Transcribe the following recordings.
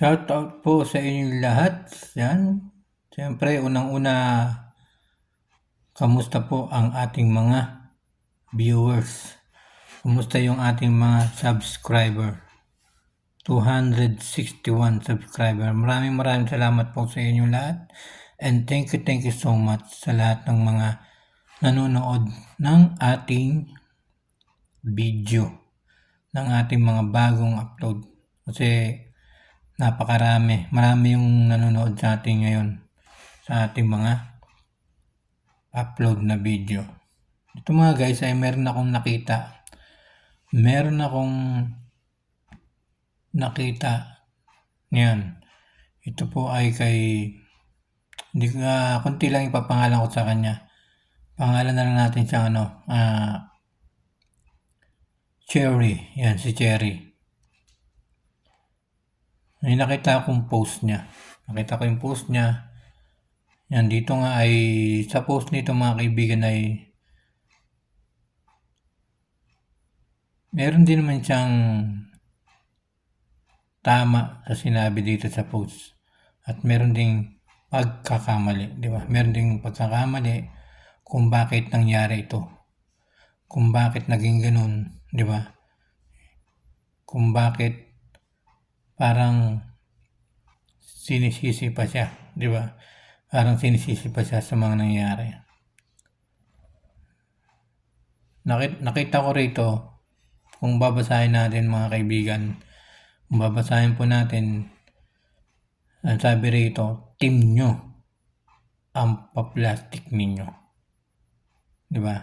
Shout out po sa inyong lahat. Yan. Siyempre, unang-una, kamusta po ang ating mga viewers? Kumusta yung ating mga subscriber? 261 subscriber. Maraming maraming salamat po sa inyong lahat. And thank you, thank you so much sa lahat ng mga nanonood ng ating video ng ating mga bagong upload. Kasi napakarami. Marami yung nanonood sa ating ngayon sa ating mga upload na video. Ito mga guys ay meron akong nakita. Meron akong nakita. Yan. Ito po ay kay hindi ko uh, konti lang ipapangalan ko sa kanya. Pangalan na lang natin siya ano, uh, Cherry. Yan si Cherry. May nakita akong post niya. Nakita ko yung post niya. Yan, dito nga ay, sa post nito mga kaibigan ay, meron din naman siyang tama sa sinabi dito sa post. At meron ding pagkakamali, di ba? Meron ding pagkakamali kung bakit nangyari ito. Kung bakit naging ganun, di ba? Kung bakit parang sinisisi pa siya, di ba? Parang sinisisi pa siya sa mga nangyari. Nakita, nakita ko rito, kung babasahin natin mga kaibigan, kung babasahin po natin, ang sabi rito, team nyo ang pa-plastic ninyo. Di ba?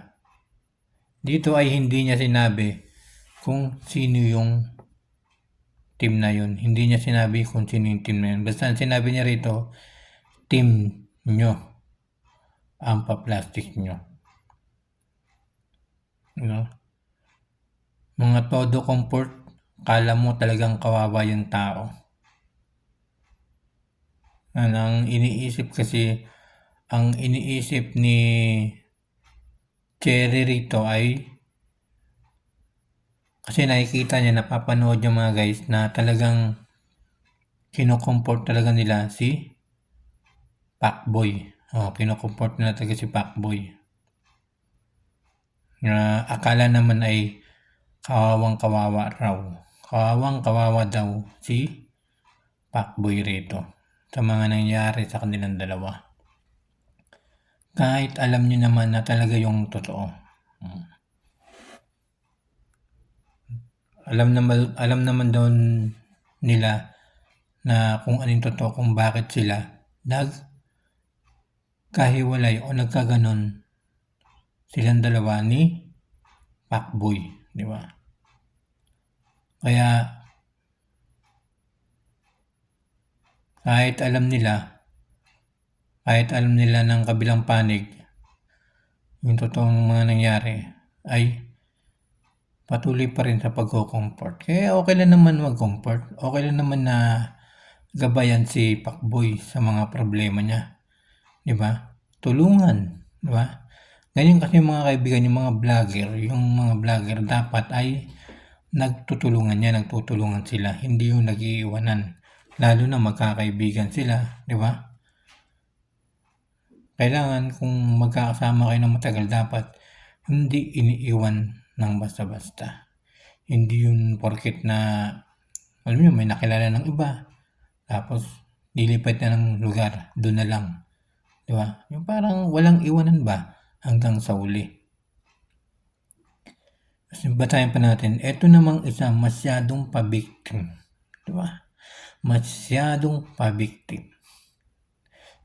Dito ay hindi niya sinabi kung sino yung team na yun. Hindi niya sinabi kung sino yung team na yun. Basta sinabi niya rito, team nyo ang pa-plastic nyo. You know? Mga todo comfort, kala mo talagang kawawa yung tao. Ang iniisip kasi, ang iniisip ni Cherry rito ay kasi nakikita niya, napapanood yung mga guys na talagang kinokomport talaga nila si Pacboy. Oh, kinokomport nila talaga si Pacboy. Na akala naman ay kawawang kawawa raw. Kawawang kawawa daw si Pacboy rito sa mga nangyari sa kanilang dalawa. Kahit alam niyo naman na talaga yung totoo. Hmm. Alam naman alam naman daw nila na kung anong totoo kung bakit sila nag kahiwalay o nagkaganon silang dalawa ni Pacboy, di ba? Kaya kahit alam nila kahit alam nila ng kabilang panig yung totoong mga nangyari ay patuloy pa rin sa pagko-comfort. Kaya okay lang naman mag-comfort. Okay lang naman na gabayan si Pacboy sa mga problema niya. 'Di ba? Tulungan, 'di ba? Ganyan kasi mga kaibigan, yung mga vlogger, yung mga vlogger dapat ay nagtutulungan niya, nagtutulungan sila, hindi yung nagiiwanan. Lalo na magkakaibigan sila, di ba? Kailangan kung magkakasama kayo ng matagal, dapat hindi iniiwan ng basta-basta. Hindi yun porket na, alam niyo, may nakilala ng iba. Tapos, lilipat na ng lugar. Doon na lang. Di ba? Yung parang walang iwanan ba hanggang sa uli. Kasi batayan pa natin, ito namang isa masyadong pabiktim. Di ba? Masyadong pabiktim.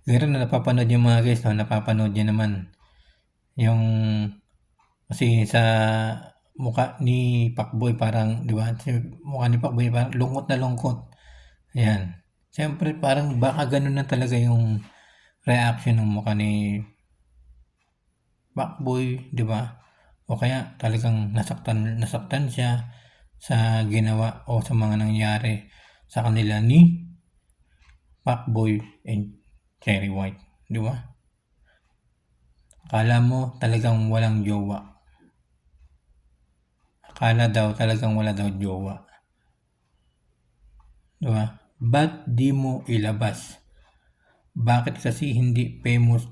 Pero na napapanood yung mga guys, no? napapanood niya naman yung kasi sa mukha ni Pacboy parang, di ba? Mukha ni Pacboy parang lungkot na lungkot. Ayan. Siyempre parang baka ganun na talaga yung reaction ng mukha ni Pacboy, di ba? O kaya talagang nasaktan, nasaktan siya sa ginawa o sa mga nangyari sa kanila ni Pacboy and Cherry White, di ba? Akala mo talagang walang jowa. Akala daw talagang wala daw jowa. Diba? Ba't di mo ilabas? Bakit kasi hindi famous?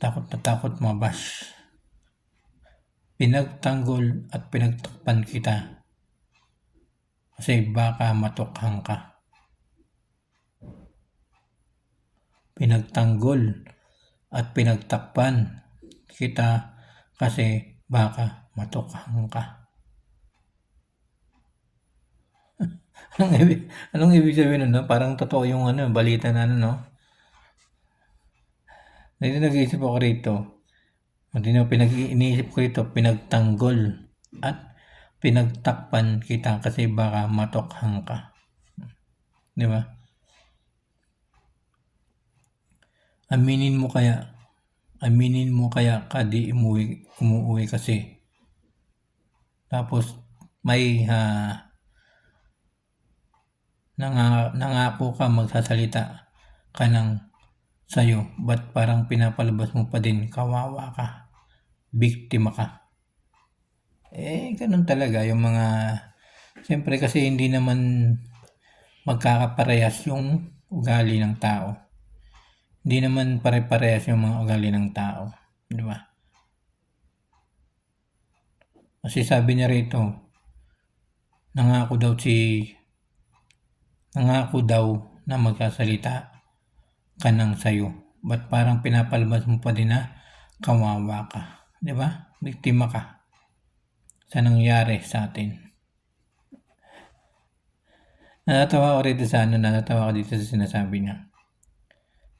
Takot na takot mabash. Pinagtanggol at pinagtakpan kita. Kasi baka matukhang ka. Pinagtanggol at pinagtakpan kita kasi baka matukhang ka. Anong, ibig, anong ibig sabihin nun? No? Parang totoo yung ano, balita na ano, no? Dito nag-iisip ako rito. Hindi na pinag-iniisip ko rito, pinagtanggol at pinagtakpan kita kasi baka matokhang ka. Di ba? Aminin mo kaya, aminin mo kaya ka di umuwi, umuwi kasi. Tapos may uh, nanga, nangako ka magsasalita ka ng sayo, ba't parang pinapalabas mo pa din, kawawa ka biktima ka. Eh, ganun talaga yung mga, siyempre kasi hindi naman magkakaparehas yung ugali ng tao. Hindi naman pare-parehas yung mga ugali ng tao. Di ba? Kasi sabi niya rito, nangako daw si, nangako daw na magsasalita ka ng sayo. Ba't parang pinapalabas mo pa din na kawawa ka? Di ba? Biktima ka sa nangyari sa atin. Natatawa ko rito sa ano, natatawa ko dito sa sinasabi niya.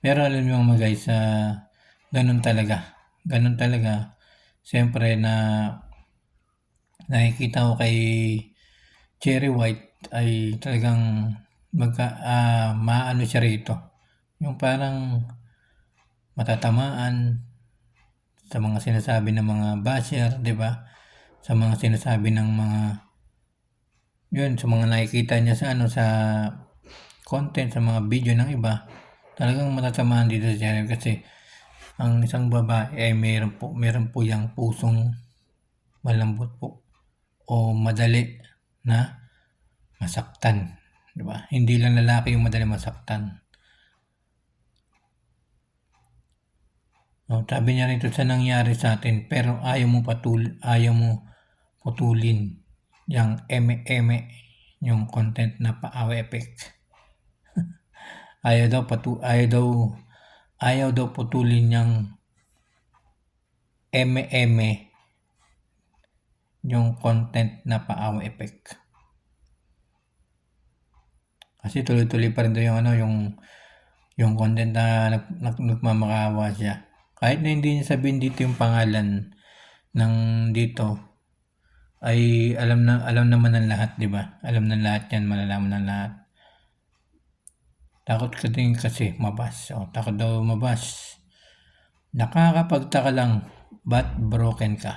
Pero alam niyo mga guys, uh, ganun talaga. Ganun talaga. Siyempre na nakikita ko kay Cherry White ay talagang magka, uh, maano siya rito. Yung parang matatamaan, sa mga sinasabi ng mga basher, 'di ba? Sa mga sinasabi ng mga yun, sa mga nakikita niya sa ano sa content sa mga video ng iba, talagang matatamaan dito sa channel kasi ang isang babae ay mayroon po, mayroon po yung pusong malambot po o madali na masaktan, 'di ba? Hindi lang lalaki yung madali masaktan. Oh, sabi niya rito sa nangyari sa atin pero ayaw mo patul ayaw mo putulin yung eme-eme yung content na paawa effect. ayaw daw patu ayaw daw ayaw daw putulin yung eme-eme yung content na paawa effect. Kasi tuloy-tuloy pa rin daw yung ano yung yung content na nag, nag, nagmamakawa siya. Kahit na hindi niya sabihin dito yung pangalan ng dito, ay alam na alam naman ng lahat, 'di ba? Alam ng lahat 'yan, malalaman ng lahat. Takot ka din kasi mabas. O, takot daw mabas. Nakakapagtaka lang, ba't broken ka?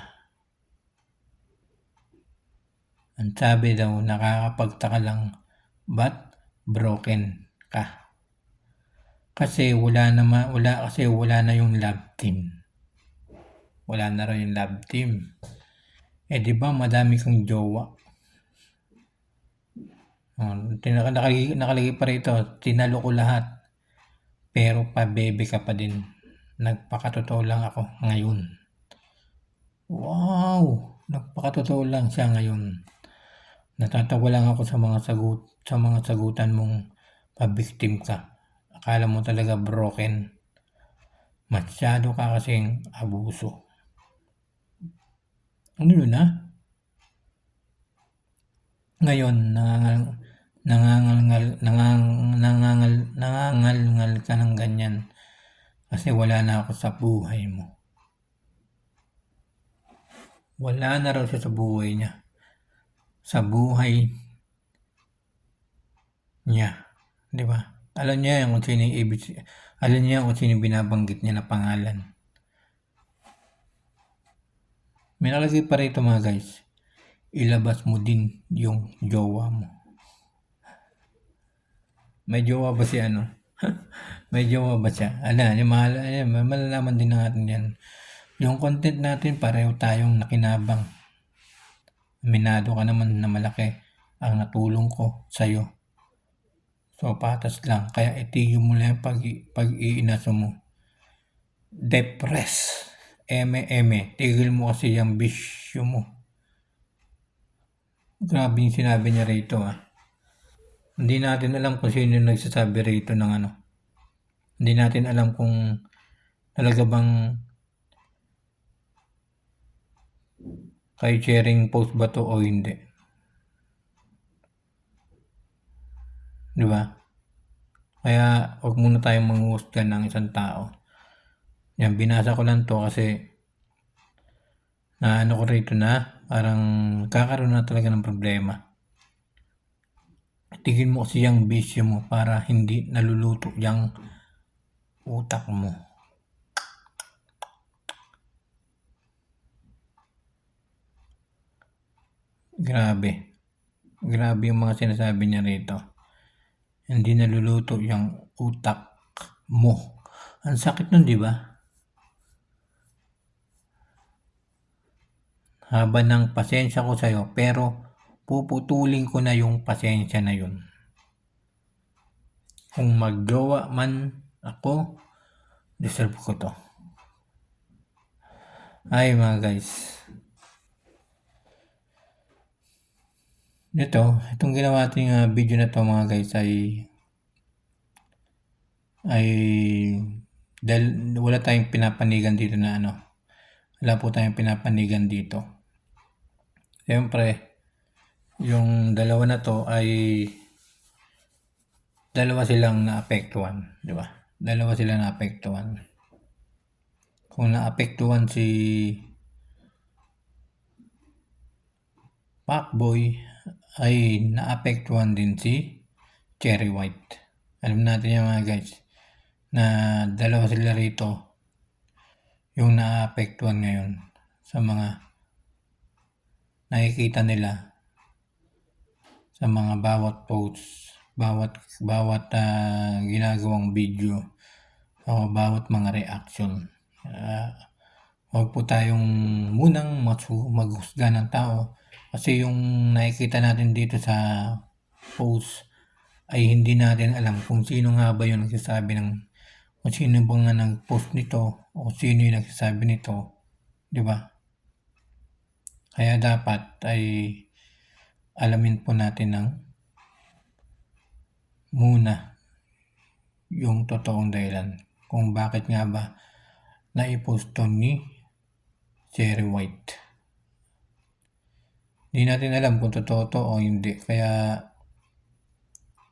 Ang sabi daw, nakakapagtaka lang, ba't broken ka? Kasi wala na ma, wala kasi wala na yung love team. Wala na raw yung love team. Eh di ba madami kang jowa? Oh, nakalagay, nakalagay pa rito, tinalo ko lahat. Pero pa baby ka pa din. Nagpakatotoo lang ako ngayon. Wow! Nagpakatotoo lang siya ngayon. Natatawa lang ako sa mga sagot sa mga sagutan mong pabiktim ka. Akala mo talaga broken. Masyado ka kasing abuso. Ano yun ha? Ngayon, nangangal, nangangal, nangangal, nangangal, nangangal ka ng ganyan. Kasi wala na ako sa buhay mo. Wala na raw siya sa buhay niya. Sa buhay niya. Di ba? Alam niya kung sino yung ibig, alam niya kung sino binabanggit niya na pangalan. May nakalagay pa rito mga guys. Ilabas mo din yung jowa mo. May jowa ba si ano? May jowa ba siya? Ala, yung mahal, malalaman din natin yan. Yung content natin, pareho tayong nakinabang. Minado ka naman na malaki ang natulong ko sa'yo So, patas lang. Kaya itigil mo lang yung pag, pag-iinaso mo. Depress. Eme-eme. Tigil mo kasi yung bisyo mo. Grabe yung sinabi niya rito ah. Hindi natin alam kung sino yung nagsasabi rito ng ano. Hindi natin alam kung talaga bang kay sharing post ba to o hindi. Di ba? Kaya huwag muna tayong manghusgan ng isang tao. Yan, binasa ko lang to kasi na ano ko rito na parang kakaroon na talaga ng problema. Tigil mo kasi yung bisyo mo para hindi naluluto yung utak mo. Grabe. Grabe yung mga sinasabi niya rito. Hindi naluluto yung utak mo. Ang sakit nun, di ba? Haba ng pasensya ko sa'yo, pero puputulin ko na yung pasensya na yun. Kung maggawa man ako, deserve ko to. Ay mga guys. Ito, itong ginawa nating uh, video na to mga guys ay ay dahil wala tayong pinapanigan dito na ano. Wala po tayong pinapanigan dito. Siyempre, yung dalawa na to ay dalawa silang naapektuhan, di ba? Dalawa silang naapektuhan. Kung naapektuhan si Pacboy ay naapektuhan din si Cherry White. Alam natin yan mga guys na dalawa sila rito yung naapektuhan ngayon sa mga nakikita nila sa mga bawat posts, bawat bawat uh, ginagawang video o bawat mga reaction. Uh, huwag po tayong munang maghusga ng tao kasi yung nakikita natin dito sa post ay hindi natin alam kung sino nga ba yung nagsasabi ng kung sino ba nga nag-post nito o sino yung nagsasabi nito. Di ba? Kaya dapat ay alamin po natin ng muna yung totoong dahilan kung bakit nga ba naipost to ni Cherry White. Hindi natin alam kung totoo to o hindi. Kaya,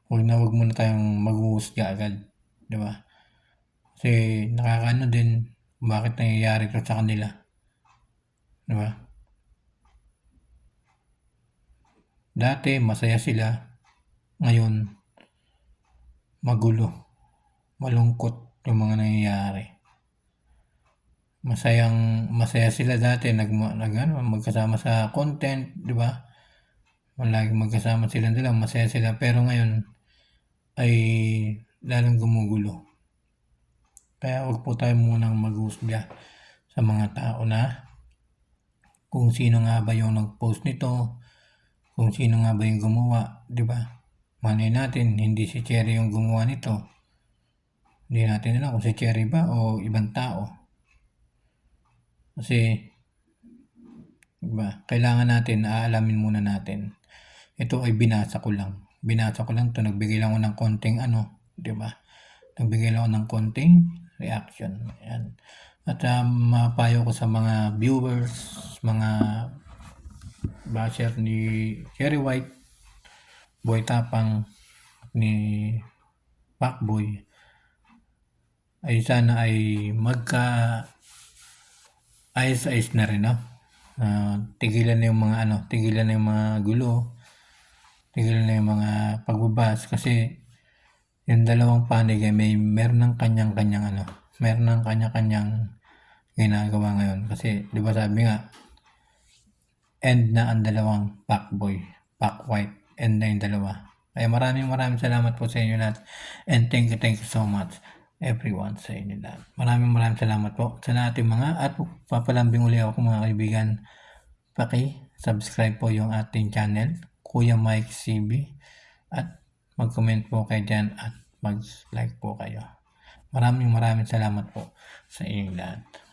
huwag na huwag muna tayong maghuhusga agad. Ba? Kasi nakakaano din bakit nangyayari to sa kanila. Ba? Dati masaya sila. Ngayon, magulo. Malungkot yung mga nangyayari masayang masaya sila dati nag, nag ano, magkasama sa content, 'di ba? Lagi magkasama sila nila, masaya sila pero ngayon ay lalong gumugulo. Kaya wag po tayo munang maghusga sa mga tao na kung sino nga ba yung nag-post nito, kung sino nga ba yung gumawa, 'di ba? Malay natin hindi si Cherry yung gumawa nito. Hindi natin alam kung si Cherry ba o ibang tao. Kasi, diba, kailangan natin, aalamin muna natin. Ito ay binasa ko lang. Binasa ko lang to nagbigay lang ako ng konting ano, di ba? Nagbigay lang ako ng konting reaction. Ayan. At um, mapayo ko sa mga viewers, mga basher ni Cherry White, Boy Tapang, ni Pacboy, ay sana ay magka ayos-ayos na rin, no? Uh, tigilan na yung mga ano, tigilan na yung mga gulo, tigilan na yung mga pagbabas kasi yung dalawang panig ay may meron ng kanyang-kanyang ano, meron ng kanya-kanyang ginagawa ngayon kasi 'di ba sabi nga end na ang dalawang pack boy, pack white, end na yung dalawa. Kaya maraming maraming salamat po sa inyo lahat and thank you, thank you so much everyone sa inyo lahat. Maraming maraming salamat po sa nating mga at papalambing uli ako mga kaibigan. Paki-subscribe po yung ating channel, Kuya Mike CB at mag-comment po kayo dyan at mag-like po kayo. Maraming maraming salamat po sa inyong lahat.